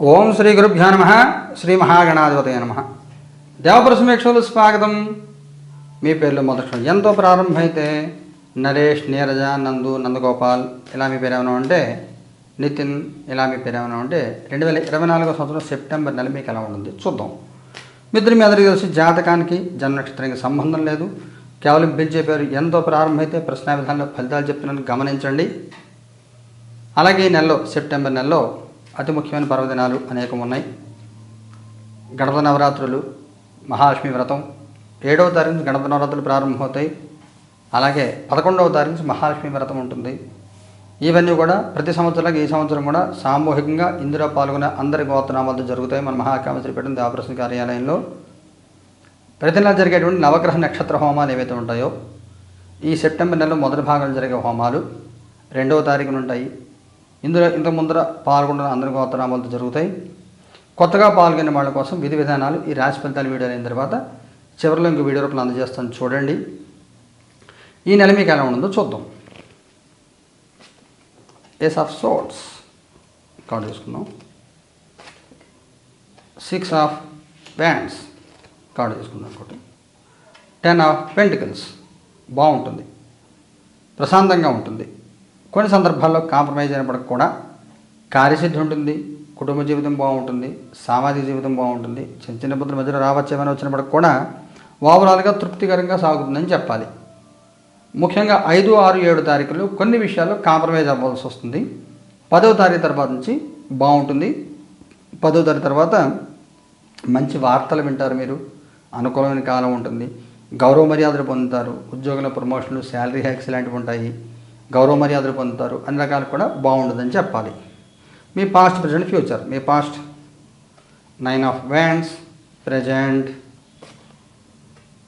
ఓం శ్రీ గురుభ్యో నమ. శ్రీ మహాగణాధిపతయ నమ. దేవపుర సమీక్షలు స్వాగతం. మీ పేర్లు మొదటి ఎంతో ప్రారంభమైతే నరేష్ నీరజ నందు నందగోపాల్ ఇలా మీ పేరు ఏమైనా ఉంటే నితిన్ ఇలా మీ పేరు ఏమైనా ఉంటే రెండు వేల ఇరవై నాలుగో సంవత్సరం సెప్టెంబర్ నెల మీకు ఎలా ఉంటుంది? చూద్దాం. మిత్రులు మీ అందరికీ తెలిసి జాతకానికి జన్మ నక్షత్రానికి సంబంధం లేదు. కేవలం పిలిచే పేరు ఎంతో ప్రారంభమైతే ప్రశ్న విధానంలో ఫలితాలు చెప్తున్నాను గమనించండి. అలాగే ఈ నెలలో సెప్టెంబర్ నెలలో అతి ముఖ్యమైన పర్వదినాలు అనేకం ఉన్నాయి. గణపతి నవరాత్రులు మహాలక్ష్మి వ్రతం ఏడవ తారీఖు నుంచి గణపతి నవరాత్రులు ప్రారంభమవుతాయి. అలాగే పదకొండవ తారీఖు నుంచి మహాలక్ష్మి వ్రతం ఉంటుంది. ఇవన్నీ కూడా ప్రతి సంవత్సరానికి ఈ సంవత్సరం కూడా సామూహికంగా ఇందులో పాల్గొనే అందరి గోత్రనామాలతో జరుగుతాయి మన మహాకామశ్రీపేట దేవప్రసన్న కార్యాలయంలో. ప్రతి నెల జరిగేటువంటి నవగ్రహ నక్షత్ర హోమాలు ఏవైతే ఉంటాయో ఈ సెప్టెంబర్ నెలలో మొదటి భాగంలో జరిగే హోమాలు రెండవ తారీఖున ఉంటాయి. ఇందులో ఇంత ముందర పాల్గొన్న అందరి గోత్రనామాలతో జరుగుతాయి. కొత్తగా పాల్గొనే వాళ్ళ కోసం విధి విధానాలు ఈ రాశి ఫలితాలు వీడియో అయిన తర్వాత చివరిలో ఇంక వీడియో రూపంలో అందజేస్తాను. చూడండి. ఈ నెల మీకు ఎలా ఉండదో చూద్దాం. ఏస్ ఆఫ్ సోట్స్ కార్డు తీసుకుందాం. సిక్స్ ఆఫ్ బ్యాండ్స్ కార్డు తీసుకుందాం ఒకటి టెన్ ఆఫ్ పెంటికల్స్ బాగుంటుంది. ప్రశాంతంగా ఉంటుంది. కొన్ని సందర్భాల్లో కాంప్రమైజ్ అయినప్పటికి కూడా కార్యసిద్ధి ఉంటుంది కుటుంబ జీవితం బాగుంటుంది సామాజిక జీవితం బాగుంటుంది చిన్న చిన్న ఇబ్బందుల మధ్యలో రావచ్చు ఏమైనా వచ్చినప్పటికి కూడా ఓవరాల్గా తృప్తికరంగా సాగుతుందని చెప్పాలి. ముఖ్యంగా ఐదు ఆరు ఏడు తారీఖులు కొన్ని విషయాల్లో కాంప్రమైజ్ అవ్వాల్సి వస్తుంది. పదవ తారీఖు తర్వాత నుంచి బాగుంటుంది. పదవ తారీఖు తర్వాత మంచి వార్తలు వింటారు మీరు అనుకూలమైన కాలం ఉంటుంది గౌరవ మర్యాదలు పొందుతారు ఉద్యోగుల ప్రమోషన్లు శాలరీ హ్యాక్స్ ఇలాంటివి ఉంటాయి. గౌరవ మర్యాదలు పొందుతారు అన్ని రకాలు కూడా బాగుంటుందని చెప్పాలి. మీ past present future me past nine of wands present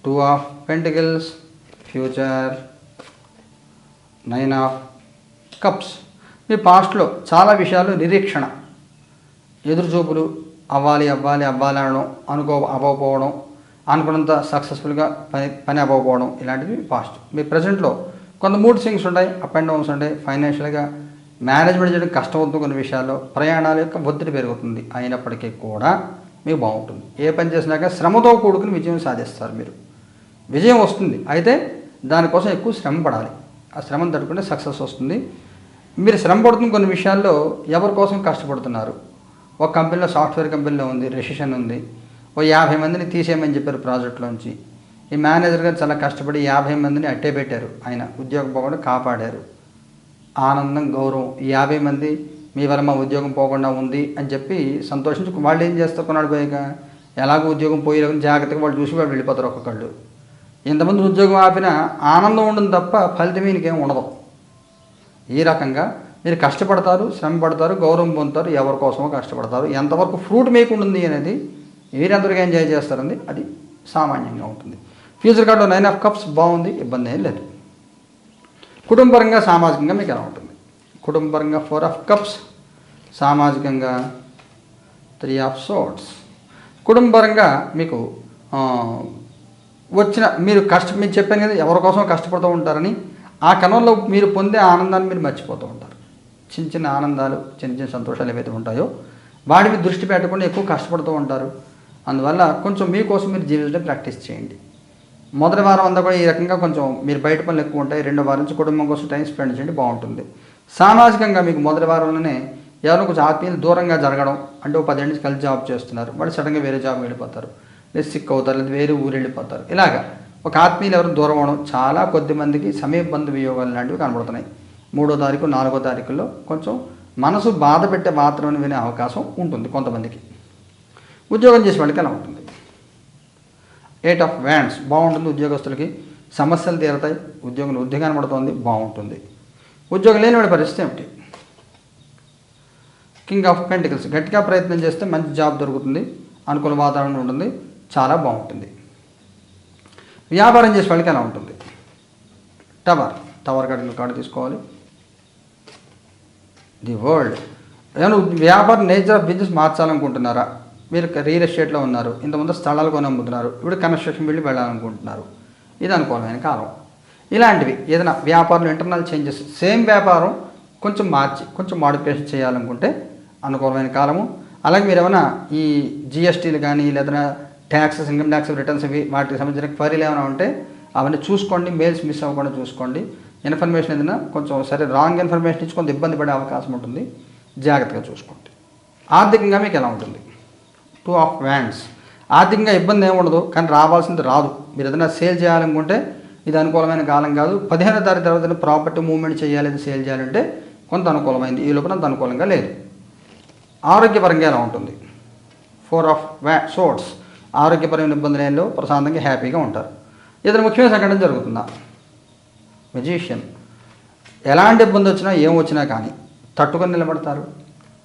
two of pentacles future nine of cups మీ పాస్ట్లో చాలా విషయాలు నిరీక్షణ. ఎదురుచూపులు అవ్వాలి అవ్వాలి అవ్వాలి అనడం అనుకో అవ్వకపోవడం అనుకున్నంత సక్సెస్ఫుల్గా పని పని అవ్వకపోవడం ఇలాంటివి పాస్ట్ మీ ప్రజెంట్లో కొంత మూడ్ స్వింగ్స్ ఉంటాయి. అప్ అండ్ డౌన్స్ ఉంటాయి. ఫైనాన్షియల్గా మేనేజ్మెంట్ చేయడం కష్టం అవుతుంది కొన్ని విషయాల్లో. ప్రయాణాల యొక్క ఒత్తిడి పెరుగుతుంది. అయినప్పటికీ కూడా మీకు బాగుంటుంది. ఏ పని చేసినాక శ్రమతో కూడుకుని విజయం సాధిస్తారు మీరు. విజయం వస్తుంది. అయితే దానికోసం ఎక్కువ శ్రమ పడాలి. ఆ శ్రమను తట్టుకుంటే సక్సెస్ వస్తుంది. మీరు శ్రమ పడుతున్న కొన్ని విషయాల్లో ఎవరి కోసం కష్టపడుతున్నారు? ఒక కంపెనీలో సాఫ్ట్వేర్ కంపెనీలో ఉంది. రెసిషన్ ఉంది. ఓ యాభై మందిని తీసేయమని చెప్పారు ప్రాజెక్టులోంచి. ఈ మేనేజర్ గారు చాలా కష్టపడి యాభై మందిని అట్టే పెట్టారు. ఆయన ఉద్యోగం పోకుండా కాపాడారు. ఆనందం గౌరవం ఈ యాభై మంది మీ వల్ల మా ఉద్యోగం పోకుండా ఉంది అని చెప్పి సంతోషించి వాళ్ళు ఏం చేస్తారు కొన్నాడు పోయాక? ఎలాగో ఉద్యోగం పోయేలాగా జాగ్రత్తగా వాళ్ళు చూసి వాళ్ళు వెళ్ళిపోతారు ఒక్కొక్కళ్ళు. ఇంతమంది ఉద్యోగం ఆపినా ఆనందం ఉండదు తప్ప ఫలితం ఈయనకేం ఉండదు. ఈ రకంగా మీరు కష్టపడతారు శ్రమ పడతారు గౌరవం పొందుతారు ఎవరి కోసమో కష్టపడతారు. ఎంతవరకు ఫ్రూట్ మీకు ఉంటుంది అనేది మీరెంతవరకు ఎంజాయ్ చేస్తారండి అది సామాన్యంగా ఉంటుంది. Future card nine of cups బాగుంది ఇబ్బంది ఏం లేదు. కుటుంబపరంగా సామాజికంగా మీకు ఎలా ఉంటుంది? కుటుంబపరంగా ఫోర్ ఆఫ్ కప్స్ సామాజికంగా త్రీ ఆఫ్ సోట్స్ కుటుంబపరంగా మీకు వచ్చిన మీరు కష్ట మీరు చెప్పాను కదా ఎవరి కోసం కష్టపడుతూ ఉంటారని ఆ కణంలో మీరు పొందే ఆనందాన్ని మీరు మర్చిపోతూ ఉంటారు. చిన్న చిన్న ఆనందాలు చిన్న చిన్న సంతోషాలు ఏవైతే ఉంటాయో వాటి మీద దృష్టి పెట్టకుండా ఎక్కువ కష్టపడుతూ ఉంటారు. అందువల్ల కొంచెం మీకోసం మీరు జీవితంలో ప్రాక్టీస్ చేయండి. మొదటి వారం అంతా కూడా ఈ రకంగా కొంచెం మీరు బయట పనులు ఎక్కువ ఉంటాయి. రెండో వారం నుంచి కుటుంబం కోసం టైం స్పెండ్ చేయండి బాగుంటుంది. సామాజికంగా మీకు మొదటి వారంలోనే ఎవరో కొంచెం ఆత్మీయులు దూరంగా జరగడం అంటే ఒక పదిహేను నుంచి కలిసి జాబ్ చేస్తున్నారు. వాళ్ళు సడన్గా వేరే జాబ్ వెళ్ళిపోతారు. లేదు సిక్ అవుతారు లేదా వేరే ఊరు వెళ్ళిపోతారు. ఇలాగా ఒక ఆత్మీయులు ఎవరు దూరం అవడం చాలా కొద్ది మందికి సమీప బంధు వియోగాలు లాంటివి కనబడుతున్నాయి. మూడో తారీఖు నాలుగో తారీఖుల్లో కొంచెం మనసు బాధ పెట్టే మాత్రమే వినే అవకాశం ఉంటుంది కొంతమందికి. ఉద్యోగం చేసే వాళ్ళకి ఎలా ఉంటుంది? ఎయిట్ ఆఫ్ వ్యాండ్స్ బాగుంటుంది ఉద్యోగస్తులకి. సమస్యలు తీరతాయి ఉద్యోగం ఉద్యోగాన్ని పడుతుంది బాగుంటుంది. ఉద్యోగం లేనివాడి పరిస్థితి ఏమిటి? కింగ్ ఆఫ్ పెంటికల్స్ గట్టిగా ప్రయత్నం చేస్తే మంచి జాబ్ దొరుకుతుంది అనుకూల వాతావరణం ఉంటుంది చాలా బాగుంటుంది. వ్యాపారం చేసే వాళ్ళకి ఎలా ఉంటుంది? టవర్ టవర్ కార్డు కార్డు తీసుకోవాలి. ది వరల్డ్ ఏమైనా వ్యాపారం నేచర్ ఆఫ్ బిజినెస్ మార్చాలనుకుంటున్నారా? మీరు రియల్ ఎస్టేట్లో ఉన్నారు. ఇంతకుముందు స్థలాలు కొని అమ్ముతున్నారు ఇప్పుడు కన్స్ట్రక్షన్ బిల్డ్ వెళ్ళాలనుకుంటున్నారు. ఇది అనుకూలమైన కాలం ఇలాంటివి ఏదైనా వ్యాపారంలో ఇంటర్నల్ చేంజెస్ సేమ్ వ్యాపారం కొంచెం మార్చి కొంచెం మాడిఫికేషన్ చేయాలనుకుంటే అనుకూలమైన కాలము అలాగే మీరు ఏమైనా ఈ జిఎస్టీలు కానీ లేదా ట్యాక్సెస్ ఇన్కమ్ ట్యాక్స్ రిటర్న్స్ ఇవి వాటికి సంబంధించిన క్వరీలు ఏమైనా ఉంటే అవన్నీ చూసుకోండి. మెయిల్స్ మిస్ అవ్వకుండా చూసుకోండి. ఇన్ఫర్మేషన్ ఏదైనా కొంచెం సరే రాంగ్ ఇన్ఫర్మేషన్ ఇచ్చి కొంత ఇబ్బంది పడే అవకాశం ఉంటుంది. జాగ్రత్తగా చూసుకోండి. ఆర్థికంగా మీకు ఎలా ఉంటుంది? టూ ఆఫ్ వ్యాండ్స్ ఆర్థికంగా ఇబ్బంది ఏమి ఉండదు కానీ రావాల్సింది రాదు. మీరు ఏదైనా సేల్ చేయాలనుకుంటే ఇది అనుకూలమైన కాలం కాదు. పదిహేనో తారీఖు తర్వాత ప్రాపర్టీ మూవ్మెంట్ చేయాలి సేల్ చేయాలంటే కొంత అనుకూలమైంది. ఈ లోపల అంత అనుకూలంగా లేదు. ఆరోగ్యపరంగా ఎలా ఉంటుంది? ఫోర్ ఆఫ్ వ్యా సోర్ట్స్ ఆరోగ్యపరమైన ఇబ్బందులు ఏం ప్రశాంతంగా హ్యాపీగా ఉంటారు. ఇతర ముఖ్యమైన సంఘటన జరుగుతుందా? మెజీషియన్ ఎలాంటి ఇబ్బంది వచ్చినా ఏం వచ్చినా కానీ తట్టుకొని నిలబడతారు.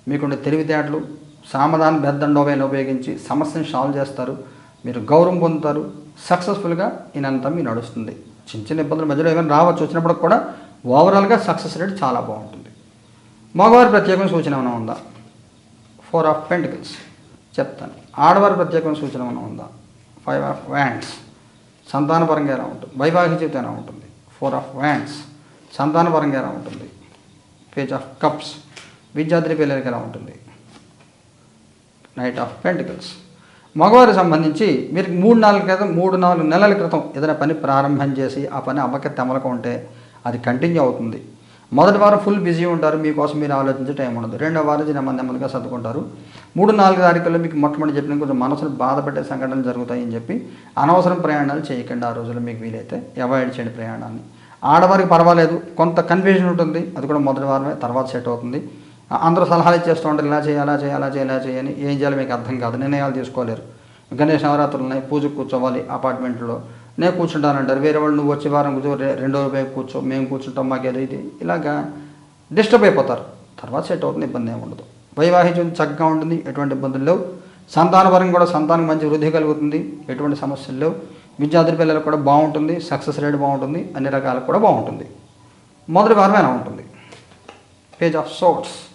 మీకుండే తెలివితేటలు సామధాన బెద్దండోవేలు ఉపయోగించి సమస్యను సాల్వ్ చేస్తారు. మీరు గౌరవం పొందుతారు. సక్సెస్ఫుల్గా ఈయనంతా మీ నడుస్తుంది. చిన్న చిన్న ఇబ్బందుల మధ్యలో ఏమైనా రావచ్చు వచ్చినప్పుడు కూడా ఓవరాల్గా సక్సెస్ రేట్ చాలా బాగుంటుంది. మగవారి ప్రత్యేకమైన సూచన ఏమైనా ఉందా? ఫోర్ ఆఫ్ పెంటికల్స్ చెప్తాను. ఆడవారి ప్రత్యేకమైన సూచన ఏమైనా ఉందా? ఫైవ్ ఆఫ్ వ్యాండ్స్ సంతానపరంగా ఎలా ఉంటుంది? వైవాహిక జీవితం ఎలా ఉంటుంది? ఫోర్ ఆఫ్ వ్యాండ్స్ సంతానపరంగా ఎలా ఉంటుంది? పేజ్ ఆఫ్ కప్స్ విద్యార్థి పిల్లలకి ఎలా ఉంటుంది? నైట్ ఆఫ్ పెంటికల్స్ మగవారికి సంబంధించి మీరు మూడు నాలుగు క్రితం మూడు నాలుగు నెలల క్రితం ఏదైనా పని ప్రారంభం చేసి ఆ పని అమ్మక తెమలక ఉంటే అది కంటిన్యూ అవుతుంది. మొదటి వారం ఫుల్ బిజీ ఉంటారు మీకోసం మీరు ఆలోచించే టైం ఉండదు. రెండో వారం నెమ్మది నెమ్మదిగా సర్దుకుంటారు. మూడు నాలుగు తారీఖుల్లో మీకు మొట్టమొదటి చెప్పిన కొంచెం మనసును బాధపెట్టే సంఘటనలు జరుగుతాయని చెప్పి అనవసరం ప్రయాణాలు చేయకండి ఆ రోజుల్లో మీకు వీలైతే. అవాయిడ్ చేయండి ప్రయాణాన్ని. ఆడవారికి పర్వాలేదు కొంత కన్ఫ్యూజన్ ఉంటుంది అది కూడా మొదటి వారమే తర్వాత సెట్ అవుతుంది. అందరూ సలహాలు ఇచ్చేస్తూ ఉంటారు ఇలా చేయాలి అలా చేయాలి అలా చేయాలి ఇలా చేయని ఏం చేయాలో మీకు అర్థం కాదు. నిర్ణయాలు తీసుకోలేరు. గణేష్ నవరాత్రులు ఉన్నాయి. పూజకు కూర్చోవాలి అపార్ట్మెంట్లో. నేను కూర్చుంటానంటారు. వేరే వాళ్ళు నువ్వు వచ్చే వారం కూర్చో రెండో రోజు కూర్చో మేము కూర్చుంటాం మాకు ఏదో ఇది. ఇలాగా డిస్టర్బ్ అయిపోతారు. తర్వాత సెట్ అవుతుంది ఇబ్బంది ఏమి ఉండదు. వైవాహికం చక్కగా ఉంటుంది ఎటువంటి ఇబ్బందులు లేవు. సంతానపరం కూడా సంతానం మంచి వృద్ధి కలుగుతుంది ఎటువంటి సమస్యలు లేవు. విద్యార్థి పిల్లలకు కూడా బాగుంటుంది సక్సెస్ రేట్ బాగుంటుంది అన్ని రకాలకు కూడా బాగుంటుంది. మొదటి వారమైనా ఉంటుంది. పేజ్ ఆఫ్ సోట్స్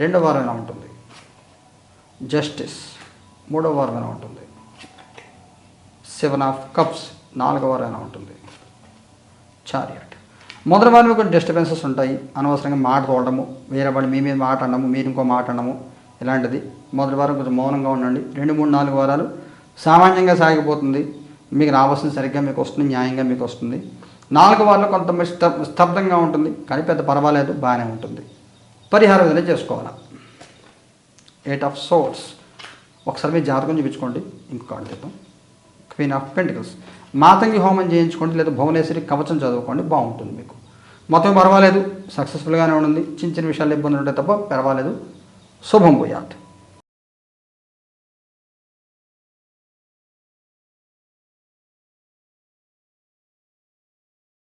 రెండో వారం ఎలా ఉంటుంది? జస్టిస్ మూడో వారం ఎలా ఉంటుంది? సెవెన్ ఆఫ్ కప్స్ నాలుగో వారం ఎలా ఉంటుంది? చారియట్ మొదటి వారం కొన్ని డిస్టర్బెన్సెస్ ఉంటాయి. అనవసరంగా మాట తోడము వేరే వాళ్ళు మీ మీద మాట అనము మీరు ఇంకో మాట అనము ఇలాంటిది. మొదటి వారం కొంచెం మౌనంగా ఉండండి. రెండు మూడు నాలుగు వారాలు సామాన్యంగా సాగిపోతుంది. మీకు రావాల్సిన సరిగ్గా మీకు వస్తుంది న్యాయంగా మీకు వస్తుంది. నాలుగు వారాలు కొంత మీ స్తబ్దంగా ఉంటుంది. కానీ పెద్ద పర్వాలేదు బాగానే ఉంటుంది. పరిహారం ఏదైనా చేసుకోవాలా? ఎయిట్ ఆఫ్ సోర్స్ ఒకసారి మీ జాతకం చూపించుకోండి. ఇంకో కార్డు చేద్దాం క్వీన్ ఆఫ్ పెంటికల్స్ మాతంగి హోమం చేయించుకోండి లేదా భువనేశ్వరి కవచం చదువుకోండి బాగుంటుంది మీకు. మొత్తం పర్వాలేదు సక్సెస్ఫుల్గానే ఉంటుంది చిన్న చిన్న విషయాలు ఇబ్బందులు ఉంటాయి తప్ప పర్వాలేదు. శుభం పోయాట్